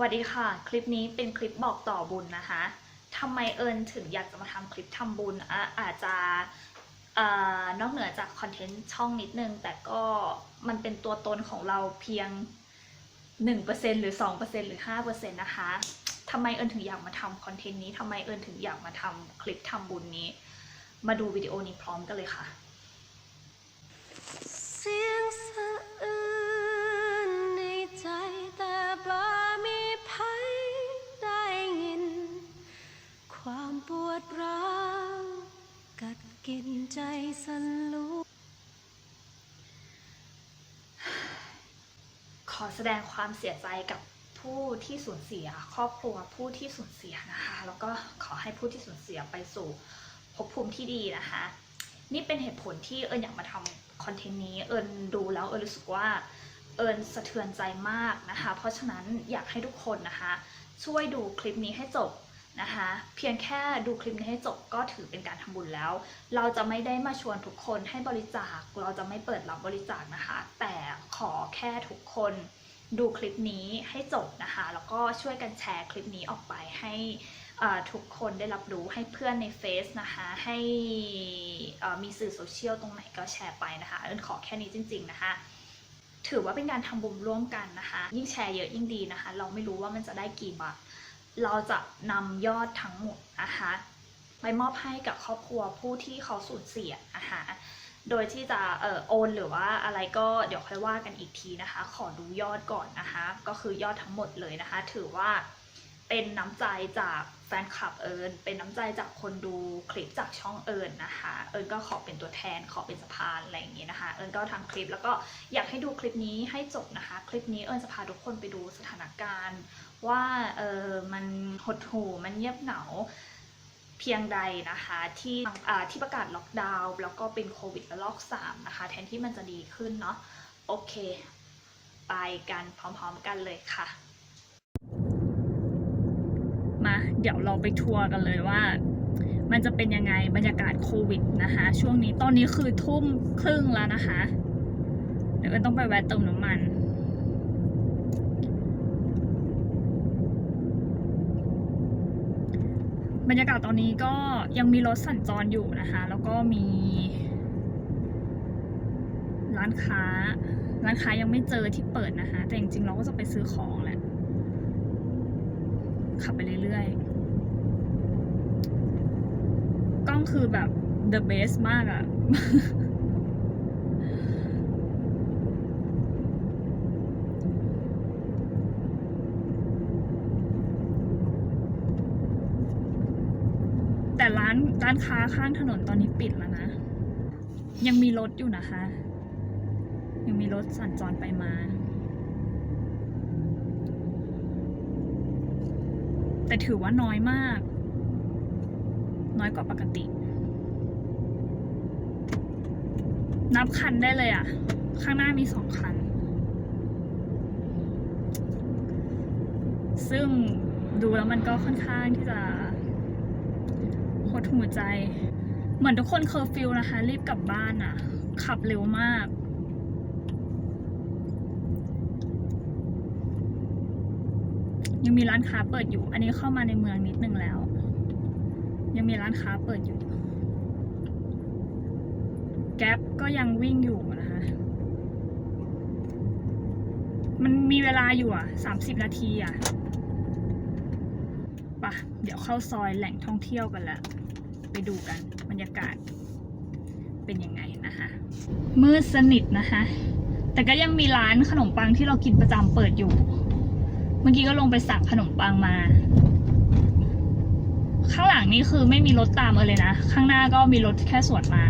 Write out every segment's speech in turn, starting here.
สวัสดีค่ะ คลิปนี้เป็นคลิปบอกต่อบุญนะคะทำไมเอิญถึงอยากจะมาทำคลิปทำบุญอะอาจจะนอกเหนือจากคอนเทนต์ช่องนิดนึง แต่ก็มันเป็นตัวตนของเราเพียง 1%หรือ 2%หรือ 5%นะคะทำไมเอิญถึงอยากมาทำคอนเทนต์นี้ทำไมเอิญถึงอยากมาทำคลิปทำบุญนี้ มาดูวิดีโอนี้พร้อมกันเลยค่ะ ปวดร้าวกัดกินใจสันลุกขอแสดงความเสียใจกับผู้ที่สูญเสีย ครอบครัวผู้ที่สูญเสียนะคะ แล้วก็ขอให้ผู้ที่สูญเสียไปสู่ภพภูมิที่ดีนะคะ นี่เป็นเหตุผลที่เอิญอยากมาทำคอนเทนต์นี้ เอิญดูแล้วเอิญรู้สึกว่าเอิญสะเทือนใจมากนะคะ เพราะฉะนั้นอยากให้ทุกคนนะคะ ช่วยดูคลิปนี้ให้จบ นะคะ เพียงแค่ดูคลิปนี้ให้จบก็ถือเป็นการทำบุญแล้ว เราจะไม่ได้มาชวนทุกคนให้บริจาค เราจะไม่เปิดรับบริจาคนะคะ แต่ขอแค่ทุกคนดูคลิปนี้ให้จบนะคะ แล้วก็ช่วยกันแชร์คลิปนี้ออกไปให้ทุกคนได้รับรู้ให้เพื่อนในเฟซนะคะ ให้มีสื่อโซเชียลตรงไหนก็แชร์ไปนะคะเอิญขอแค่นี้จริง ๆ นะคะ ถือว่าเป็นการทำบุญร่วมกันนะคะ ยิ่งแชร์เยอะยิ่งดีนะคะ เราไม่รู้ว่ามันจะได้กี่บาท เราจะนำยอดทั้งหมดนะคะไปมอบให้กับครอบครัวผู้ที่เขาสูญเสียนะคะโดยที่จะเอ่อโอนหรือว่าอะไรก็เดี๋ยวค่อยว่ากันอีกทีนะคะ ขอดูยอดก่อนนะคะ ก็คือยอดทั้งหมดเลยนะคะ ถือว่าเป็นน้ำใจจาก แฟนคลับเอิญเป็นน้ำใจจากคนดูคลิปจากช่องเอิญนะคะ เอิญก็ขอเป็นตัวแทนขอเป็นสะพานอะไรอย่างนี้นะคะ เอิญก็ทำคลิปแล้วก็อยากให้ดูคลิปนี้ให้จบนะคะ คลิปนี้เอิญจะพาทุกคนไปดูสถานการณ์ ว่าเออมันหดหู่มันเงียบเหงาเพียงใดนะคะที่ที่ประกาศล็อกดาวน์แล้วก็เป็นโควิดระลอก 3 นะคะ แทนที่มันจะดีขึ้นเนาะโอเค ไปกันพร้อมๆกันเลยค่ะ มา เดี๋ยวเราไปทัวร์กันเลยว่า มันจะเป็นยังไงบรรยากาศโควิดนะคะ ช่วงนี้ตอนนี้คือทุ่มครึ่งแล้วนะคะ เดี๋ยวก็ต้องไปแวะเติมน้ำมันบรรยากาศตอนนี้ก็ยังมีรถสัญจรอยู่นะคะ แล้วก็มี ร้านค้า ร้านค้ายังไม่เจอที่เปิดนะคะ แต่จริงๆเราก็จะไปซื้อของแหละ ขับไปเรื่อยๆ กล้ องคือแบบ the best มากอะแต่ร้านร้านค้าข้างถนนตอนนี้ปิดแล้วนะ ยังมีรถอยู่นะคะ ยังมีรถสัญจรไปมา แต่ถือว่าน้อยมาก น้อยกว่าปกติ นับคันได้เลยอะ่ะ ข้างหน้ามีสองคัน ซึ่งดูแล้วมันก็ค่อนข้างที่จะหดหัวใจ เหมือนทุกคนเคอร์ฟิวนะคะ รีบกลับบ้านอะ่ะ ขับเร็วมากยังมีร้านค้าเปิดอยู่ อันนี้เข้ามาในเมืองนิดนึงแล้ว ยังมีร้านค้าเปิดอยู่ แก๊ปก็ยังวิ่งอยู่นะคะ มันมีเวลาอยู่อะสามสิบนาทีอะปะเดี๋ยวเข้าซอยแหล่งท่องเที่ยวกันแล้วไปดูกันบรรยากาศเป็นยังไงนะคะมืดสนิทนะคะ แต่ก็ยังมีร้านขนมปังที่เรากินประจำเปิดอยู่ เมื่อกี้ก็ลงไปสั่งขนมปังมา ข้างหลังนี่คือไม่มีรถตามเออเลยนะ ข้างหน้าก็มีรถแค่สวนมา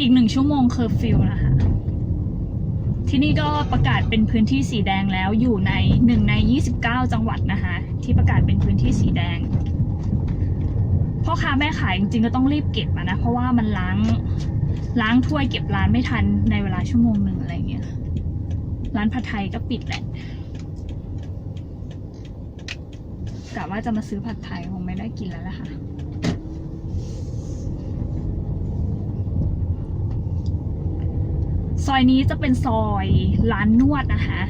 อีกหนึ่งชั่วโมงเคอร์ฟิวนะคะ ที่นี่ก็ประกาศเป็นพื้นที่สีแดงแล้วอยู่ในหนึ่งใน 29 จังหวัดนะคะ ที่ประกาศเป็นพื้นที่สีแดงพ่อค้าแม่ขายจริงๆก็ต้องรีบเก็บนะ เพราะว่ามันล้าง ล้างถ้วยเก็บร้านไม่ทันในเวลาชั่วโมงหนึ่งอะไรเงี้ย ร้านผัดไทยก็ปิดแหละกะว่าจะมาซื้อผัดไทยคงไม่ได้กินแล้วล่ะค่ะ ซอยนี้จะเป็นซอยร้านนวดนะคะ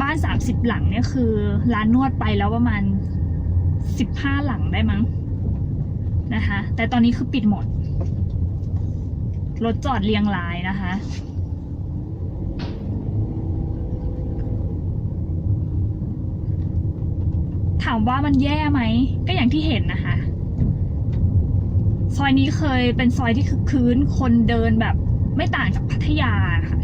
บ้านสามสิบหลังเนี่ยคือ ร้านนวดไปแล้วประมาณสิบห้าหลังได้มั้งนะคะ แต่ตอนนี้คือปิดหมด รถจอดเรียงรายนะคะ ถามว่ามันแย่ไหม ก็อย่างที่เห็นนะคะ ซอยนี้เคยเป็นซอยที่คือคืนคนเดินแบบไม่ต่างจากพัทยาค่ะ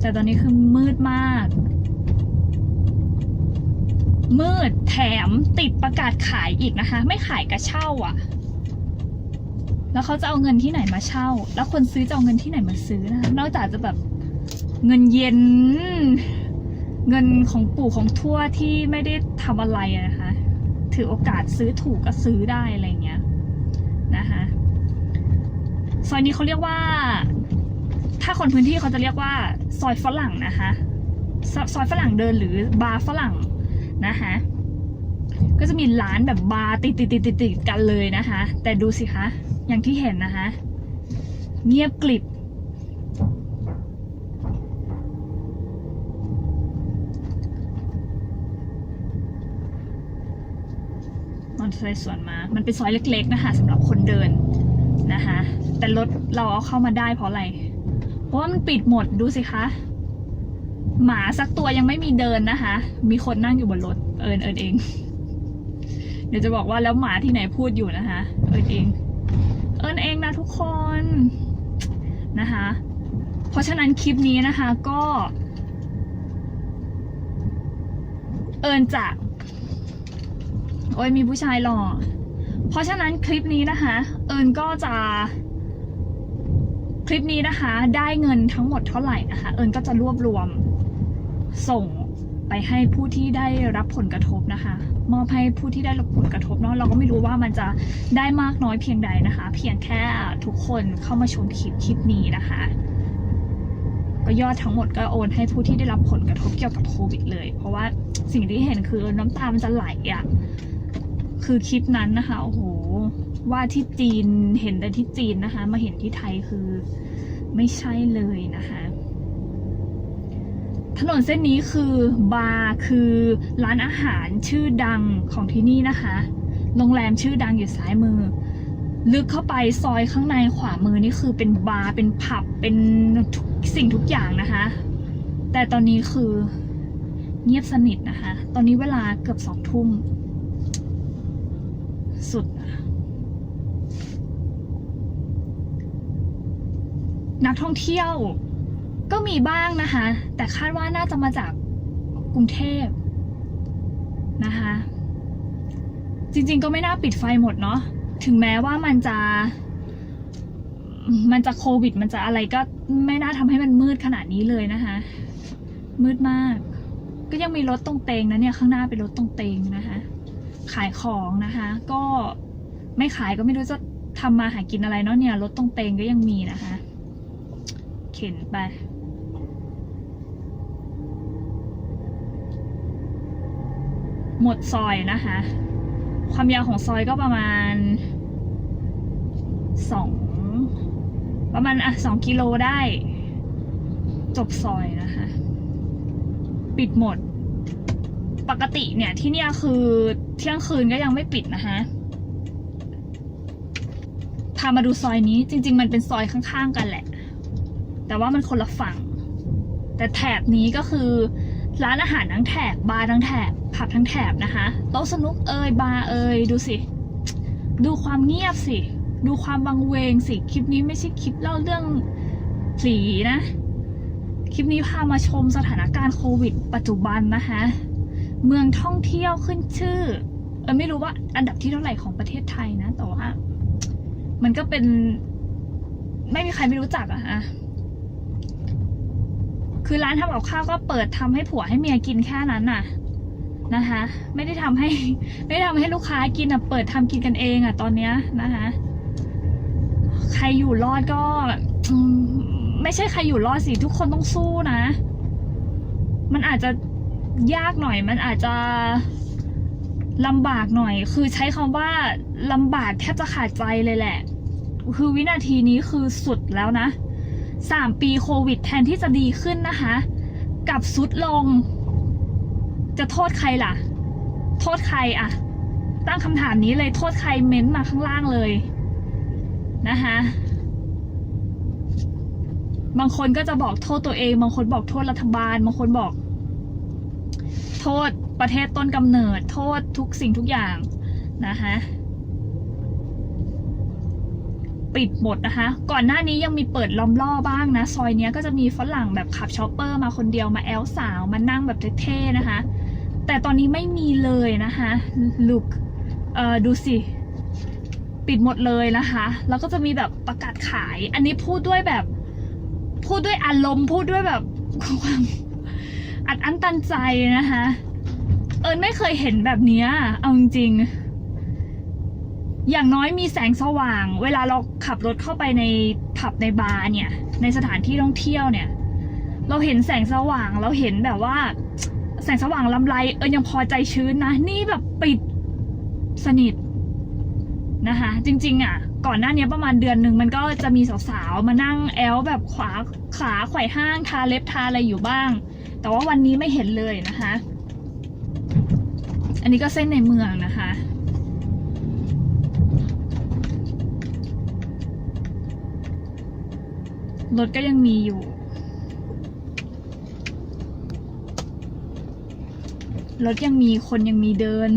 แต่ตอนนี้คือมืดมาก มืดแถมติดประกาศขายอีกนะคะ ไม่ขายกระเช่าอะ่ะ แล้วเขาจะเอาเงินที่ไหนมาเช่า แล้วคนซื้อจะเอาเงินที่ไหนมาซื้อนะคะนอกจากจะแบบเงินเย็น เงินของปู่ของทั่วที่ไม่ได้ทำอะไรนะคะ ถือโอกาสซื้อถูกก็ซื้อได้อะไรเงี้ยนะคะซอยนี้เขาเรียกว่า ถ้าคนพื้นที่เขาจะเรียกว่า ซอยฝรั่งนะคะ ซอยฝรั่งเดินหรือบาร์ฝรั่ง นะคะก็จะมีร้านแบบบาร์ติดติดติดติดติดกันเลยนะคะ แต่ดูสิคะ อย่างที่เห็นนะคะ เงียบกลิบมอเตอร์ไซค์สวนมา มันเป็นซอยเล็กๆนะคะสำหรับคนเดินนะคะ แต่รถเราเอาเข้ามาได้เพราะอะไร เพราะว่ามันปิดหมดดูสิคะ หมาสักตัวยังไม่มีเดินนะคะ มีคนนั่งอยู่บนรถ เอิญเอิญเอง เดี๋ยวจะบอกว่าแล้วหมาที่ไหนพูดอยู่นะคะ เอิญเอง เอิญเองนะทุกคนนะคะ เพราะฉะนั้นคลิปนี้นะคะก็ เอิญจะ โอ้ยมีผู้ชายหล่อ เพราะฉะนั้นคลิปนี้นะคะ เอิญก็จะคลิปนี้นะคะได้เงินทั้งหมดเท่าไหร่นะคะ เอิญก็จะรวบรวม ส่งไปให้ผู้ที่ได้รับผลกระทบนะคะ มอบให้ผู้ที่ได้รับผลกระทบเนาะเราก็ไม่รู้ว่ามันจะได้มากน้อยเพียงใดนะคะ เพียงแค่ทุกคนเข้ามาชมคลิปคลิปนี้นะคะก็ยอดทั้งหมดก็โอนให้ผู้ที่ได้รับผลกระทบเกี่ยวกับโควิดเลย เพราะว่าสิ่งที่เห็นคือน้ำตามันจะไหลอะ่ะคือคลิปนั้นนะคะโอ้โหว่าที่จีนเห็นแต่ที่จีนนะคะ มาเห็นที่ไทยคือไม่ใช่เลยนะคะ ถนนเส้นนี้คือบาร์คือร้านอาหารชื่อดังของที่นี่นะคะ โรงแรมชื่อดังอยู่ซ้ายมือ ลึกเข้าไปซอยข้างในขวามือนี่คือเป็นบาร์เป็นผับเป็นทุกสิ่งทุกอย่างนะคะ แต่ตอนนี้คือเงียบสนิทนะคะ ตอนนี้เวลาเกือบสองทุ่ม สุดนะนักท่องเที่ยว ก็มีบ้างนะคะ แต่คาดว่าน่าจะมาจากกรุงเทพนะคะ จริงๆก็ไม่น่าปิดไฟหมดเนาะถึงแม้ว่ามันจะมันจะโควิด มันจะอะไรก็ไม่น่าทำให้มันมืดขนาดนี้เลยนะคะ มืดมาก ก็ยังมีรถตรงเตงนะเนี่ย ข้างหน้าเป็นรถตรงเตงนะคะ ขายของนะคะ ก็ไม่ขายก็ไม่รู้จะทำมาหากินอะไรเนาะเนี่ยรถตรงเตงก็ยังมีนะคะ ข็นไป หมดซอยนะคะ ความยาวของซอยก็ประมาณสองประมาณอะสองกิโลได้ จบซอยนะคะ ปิดหมด ปกติเนี่ยที่เนี่ยคือเที่ยงคืนก็ยังไม่ปิดนะคะพามาดูซอยนี้จริง ๆ มันเป็นซอยข้างๆกันแหละ แต่ว่ามันคนละฝั่ง แต่แถบนี้ก็คือ ร้านอาหารทั้งแถบ บาร์ทั้งแถบ ผับทั้งแถบนะคะ โต๊ะสนุกเอยบาร์เอยดูสิ ดูความเงียบสิ ดูความบังเวงสิ คลิปนี้ไม่ใช่คลิปเล่าเรื่องผีนะ คลิปนี้พามาชมสถานการณ์โควิด ปัจจุบันนะคะ เมืองท่องเที่ยวขึ้นชื่อ เออไม่รู้ว่าอันดับที่เท่าไหร่ของประเทศไทยนะ แต่ว่า มันก็เป็นไม่มีใครไม่รู้จักอะฮะ คือร้านทำกับข้าวก็เปิดทำให้ผัวให้เมียกินแค่นั้นน่ะนะคะ ไม่ได้ทำให้ ไม่ได้ทำให้ลูกค้ากินอะเปิดทำกินกันเองอะตอนเนี้ยนะคะ ใครอยู่รอดก็อไม่ใช่ใครอยู่รอดสิทุกคนต้องสู้นะ มันอาจจะยากหน่อย มันอาจจะลำบากหน่อย คือใช้คำว่าลำบากแทบจะขาดใจเลยแหละ คือวินาทีนี้คือสุดแล้วนะ สามปีโควิดแทนที่จะดีขึ้นนะคะกับสุดลง จะโทษใครล่ะ โทษใครอะตั้งคำถามนี้เลยโทษใครเม้นต์มาข้างล่างเลยนะคะบางคนก็จะบอกโทษตัวเอง บางคนบอกโทษรัฐบาล บางคนบอก โทษประเทศต้นกำเนิด โทษทุกสิ่งทุกอย่างนะคะ ปิดหมดนะคะ ก่อนหน้านี้ยังมีเปิดล้อมล่อบ้างนะ ซอยเนี้ยก็จะมีฝรั่งแบบขับชอปเปอร์มาคนเดียวมาแอลสาวมานั่งแบบเท่ๆนะคะ แต่ตอนนี้ไม่มีเลยนะคะลุกเอ่อดูสิ ปิดหมดเลยนะคะ แล้วก็จะมีแบบประกาศขาย อันนี้พูดด้วยแบบ พูดด้วยอารมณ์พูดด้วยแบบความอัดอั้นตันใจนะคะ เอิญไม่เคยเห็นแบบนี้เอาจริงๆ อย่างน้อยมีแสงสว่าง เวลาเราขับรถเข้าไปในผับในบาร์เนี่ย ในสถานที่ท่องเที่ยวเนี่ย เราเห็นแสงสว่างเราเห็นแบบว่า แสงสว่างลำไรเอิญยังพอใจชื้นนะ นี่แบบปิดสนิทนะคะ จริง ๆ อะ ก่อนหน้านี้ประมาณเดือนหนึ่งมันก็จะมีสาวๆ มานั่งแอลแบบขวาขาไขว่ห้างทาเล็บทาอะไรอยู่บ้าง แต่ว่าวันนี้ไม่เห็นเลยนะคะ อันนี้ก็เส้นในเมืองนะคะ รถก็ยังมีอยู่ รถยังมีคนยังมีเดิน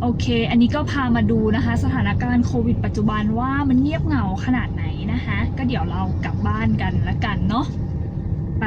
โอเค อันนี้ก็พามาดูนะคะ สถานการณ์โควิดปัจจุบันว่ามันเงียบเหงาขนาดไหนนะคะ ก็เดี๋ยวเรากลับบ้านกันละกันเนาะไป